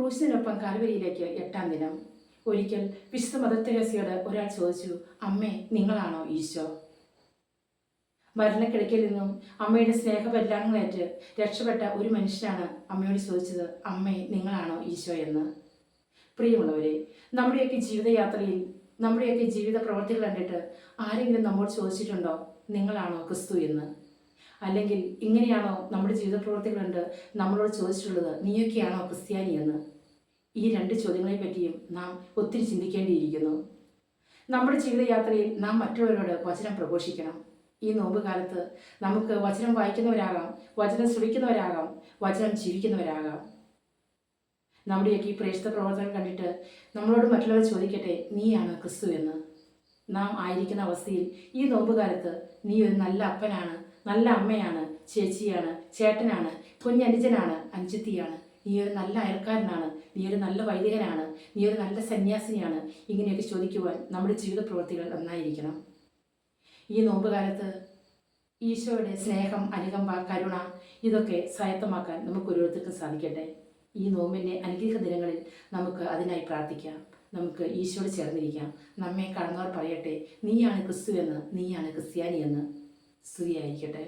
ക്രൂശിനൊപ്പം കാൽവരിയിലേക്ക് എട്ടാം ദിനം. ഒരിക്കൽ വിശുദ്ധ മദർ ഒരാൾ ചോദിച്ചു അമ്മേ നിങ്ങളാണോ ഈശോ? മരണക്കിടയ്ക്കിൽ നിന്നും അമ്മയുടെ സ്നേഹപരിലാണങ്ങളേറ്റ് രക്ഷപ്പെട്ട ഒരു മനുഷ്യനാണ് അമ്മയോട് ചോദിച്ചത് അമ്മേ നിങ്ങളാണോ ഈശോ എന്ന്? പ്രിയമുള്ളവരെ നമ്മുടെയൊക്കെ ജീവിതയാത്രയിൽ നമ്മുടെയൊക്കെ ജീവിത പ്രവർത്തികൾ കണ്ടിട്ട് ആരെങ്കിലും നമ്മോട് ചോദിച്ചിട്ടുണ്ടോ നിങ്ങളാണോ ക്രിസ്തു എന്ന്? അല്ലെങ്കിൽ ഇങ്ങനെയാണോ നമ്മുടെ ജീവിത പ്രവർത്തികൾ കണ്ട് നമ്മളോട് ചോദിച്ചിട്ടുള്ളത്? നീയൊക്കെയാണോ ക്രിസ്ത്യാനി എന്ന്? ഈ രണ്ട് ചോദ്യങ്ങളെ പറ്റിയും നാം ഒത്തിരി ചിന്തിക്കേണ്ടിയിരിക്കുന്നു. നമ്മുടെ ജീവിതയാത്രയിൽ നാം മറ്റുള്ളവരോട് വചനം പ്രഘോഷിക്കണം. ഈ നോമ്പ് കാലത്ത് നമുക്ക് വചനം വായിക്കുന്നവരാകാം വചനം ശ്രമിക്കുന്നവരാകാം വചനം ജീവിക്കുന്നവരാകാം. നമ്മുടെയൊക്കെ ഈ പ്രേക്ഷിത പ്രവർത്തനം കണ്ടിട്ട് നമ്മളോട് മറ്റുള്ളവർ ചോദിക്കട്ടെ നീയാണ് ക്രിസ്തു എന്ന്? നാം ആയിരിക്കുന്ന അവസ്ഥയിൽ ഈ നോമ്പ് കാലത്ത് നീ ഒരു നല്ല അപ്പനാണ് നല്ല അമ്മയാണ് ചേച്ചിയാണ് ചേട്ടനാണ് കുഞ്ഞനുജനാണ് അനുജത്തിയാണ് നീ ഒരു നല്ല അയൽക്കാരനാണ് നീ ഒരു നല്ല വൈദികനാണ് നീ ഒരു നല്ല സന്യാസിനിയാണ്. ഇങ്ങനെയൊക്കെ ചോദിക്കുവാൻ നമ്മുടെ ജീവിത പ്രവൃത്തികൾ നന്നായിരിക്കണം. ഈ നോമ്പ് കാലത്ത് ഈശോയുടെ സ്നേഹം അനുകമ്പ കരുണ ഇതൊക്കെ സ്വായത്തമാക്കാൻ നമുക്ക് ഓരോരുത്തർക്കും സാധിക്കട്ടെ. ഈ നോമ്പിന്റെ അനുഗ്രഹ ദിനങ്ങളിൽ നമുക്ക് അതിനായി പ്രാർത്ഥിക്കാം. നമുക്ക് ഈശോട് ചേർന്നിരിക്കാം. നമ്മെ കടന്നവർ പറയട്ടെ നീയാണ് ക്രിസ്തു എന്ന് നീയാണ് ക്രിസ്ത്യാനി എന്ന്. സ്തുതിയായിരിക്കട്ടെ